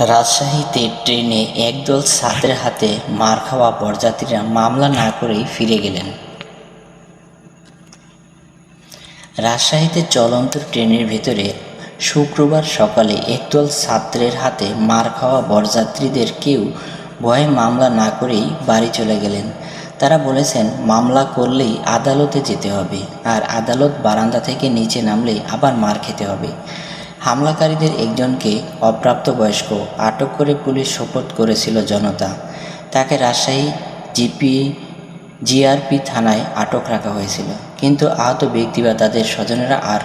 রাজশাহীতে ট্রেনে একদল ছাত্রের হাতে মার খাওয়া বরযাত্রীরা মামলা না করেই ফিরে গেলেন। রাজশাহীতে চলন্ত ট্রেনের ভেতরে শুক্রবার সকালে একদল ছাত্রের হাতে মার খাওয়া বরযাত্রীদের কেউ ভয়ে মামলা না করেই বাড়ি চলে গেলেন। তারা বলেছেন, মামলা করলেই আদালতে যেতে হবে, আর আদালত বারান্দা থেকে নিচে নামলেই আবার মার খেতে হবে। হামলাকারীদের একজনকে অপ্রাপ্তবয়স্ক আটক করে পুলিশ শপথ করেছিল জনতা। তাকে রাজশাহী জিপি, জিআরপি থানায় আটক রাখা হয়েছিল। কিন্তু আহত ব্যক্তি বা তাদের স্বজনেরা আর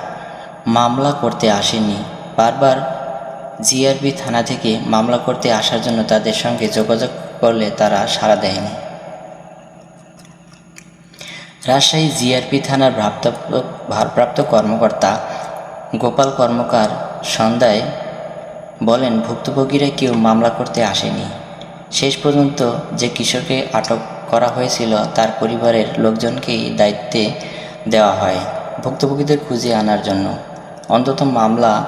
মামলা করতে আসেনি বারবার জিআরপি থানা থেকে মামলা করতে আসার জন্য তাদের সঙ্গে যোগাযোগ করলে তারা সাড়া দেয়নি। রাজশাহী জিআরপি থানার ভারপ্রাপ্ত ভারপ্রাপ্ত কর্মকর্তা গোপাল কর্মকার সন্ধ্যায় বলেন, ভুক্তভোগীরা কেউ মামলা করতে আসেনি। শেষ পর্যন্ত যে কিশোরকে আটক করা হয়েছিল, তার পরিবারের লোকজনকেই দায়িত্বে দেওয়া হয় ভুক্তভোগীদের খুঁজে আনার জন্য। অন্তত মামলা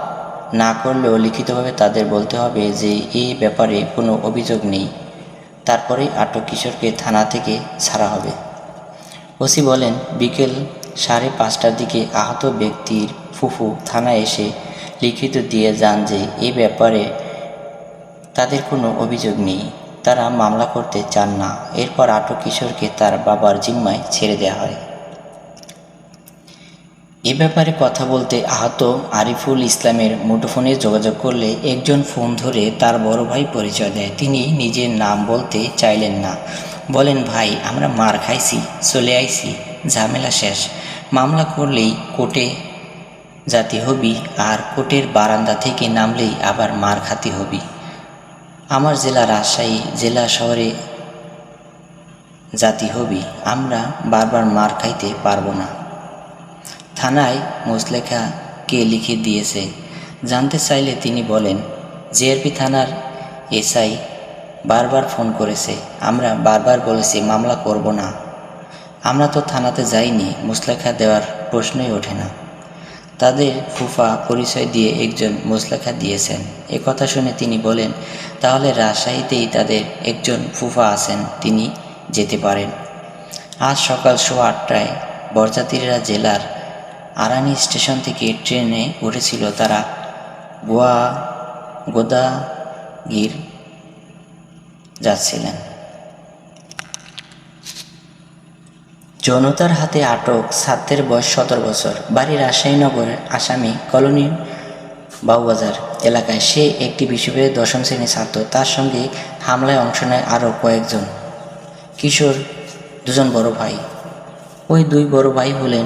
না করলেও লিখিতভাবে তাদের বলতে হবে যে, এই ব্যাপারে কোনো অভিযোগ নেই। তারপরেই আটক কিশোরকে থানা থেকে ছাড়া হবে। ওসি বলেন, বিকেল সাড়ে পাঁচটার দিকে আহত ব্যক্তির ফুফু থানায় এসে লিখিত দিয়ে যান যে এ ব্যাপারে তাদের কোনো অভিযোগ নেই। তারা মামলা করতে চান না। এরপর আটক কিশোরকে তার বাবার জিম্মায় ছেড়ে দেওয়া হয়। এ ব্যাপারে কথা বলতে আহত আরিফুল ইসলামের মুঠোফোনে যোগাযোগ করলে একজন ফোন ধরে তার বড় ভাই পরিচয় দেয়। তিনি নিজের নাম বলতে চাইলেন না। বলেন, ভাই, আমরা মার খাইছি, চলে আইছি, ঝামেলা শেষ। মামলা করলেই কোর্টে জাতি হবি আর কোর্টের বারান্দা থেকে নামলেই আবার মার খাতি হবি। আমার জেলা রাজশাহী জেলা শহরে জাতি হবি, আমরা বারবার মার খাইতে পারব না। থানায় মুসলেখা কে লিখে দিয়েছে। জানতে চাইলে তিনি বলেন জিআরপি থানার এসআই বারবার ফোন করেছে, আমরা বারবার বলেছি মামলা করব না। আমরা তো থানাতে যাইনি, মুসলেখা দেওয়ার প্রশ্নই ওঠে না। তাদের ফুফা পরিচয় দিয়ে একজন মুসলেখা দিয়েছেন। এ কথা শুনে তিনি বলেন, তাহলে রাজশাহীতেই তাদের একজন ফুফা আছেন, তিনি যেতে পারেন। আজ সকাল সোয়া আটটায় বরযাত্রীরা জেলার আরানি স্টেশন থেকে ট্রেনে উঠেছিল তারা গোয়া গোদাগির যাচ্ছিলেন। জনতার হাতে আটক ছাত্রের বয়স সতেরো বছর। বাড়ি রাজশাহীনগরের আসামি কলোনি বাউবাজার এলাকায়। সে একটি বিশ্ববিদ্যালয়ের দশম শ্রেণির ছাত্র। তার সঙ্গে হামলায় অংশ নেয় আরও কয়েকজন। কিশোর দুজন বড় ভাই। ওই দুই বড় ভাই হলেন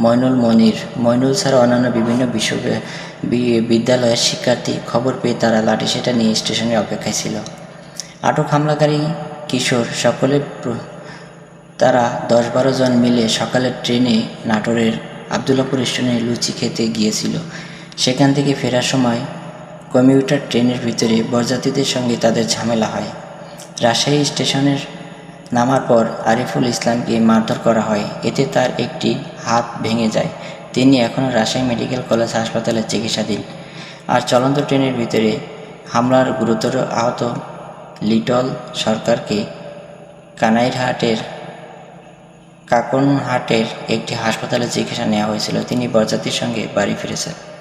ময়নুল মনির। ময়নুল ছাড়া অন্যান্য বিভিন্ন বিশ্ব বিদ্যালয়ের শিক্ষার্থী। খবর পেয়ে তারা লাঠিসেটা নিয়ে স্টেশনে অপেক্ষায় ছিল। আটক হামলাকারী কিশোর সকলে তারা দশ বারো জন মিলে সকালে ট্রেনে নাটোরের আবদুল্লাপুর স্টেশনে লুচি খেতে গিয়েছিল। সেখান থেকে ফেরার সময় কমিউটার ট্রেনের ভিতরে বরযাত্রীদের সঙ্গে তাদের ঝামেলা হয়। রাজশাহী স্টেশনের নামার পর আরিফুল ইসলামকে মারধর করা হয়। এতে তার একটি হাত ভেঙে যায়। তিনি এখনও রাজশাহী মেডিকেল কলেজ হাসপাতালে চিকিৎসাধীন। আর চলন্ত ট্রেনের ভিতরে হামলার গুরুতর আহত লিটল সরকারকে কানাইরহাটের কাকনহাটের একটি হাসপাতালে চিকিৎসা নেওয়া হয়েছিল। তিনি বরযাত্রীর সঙ্গে বাড়ি ফিরেছেন।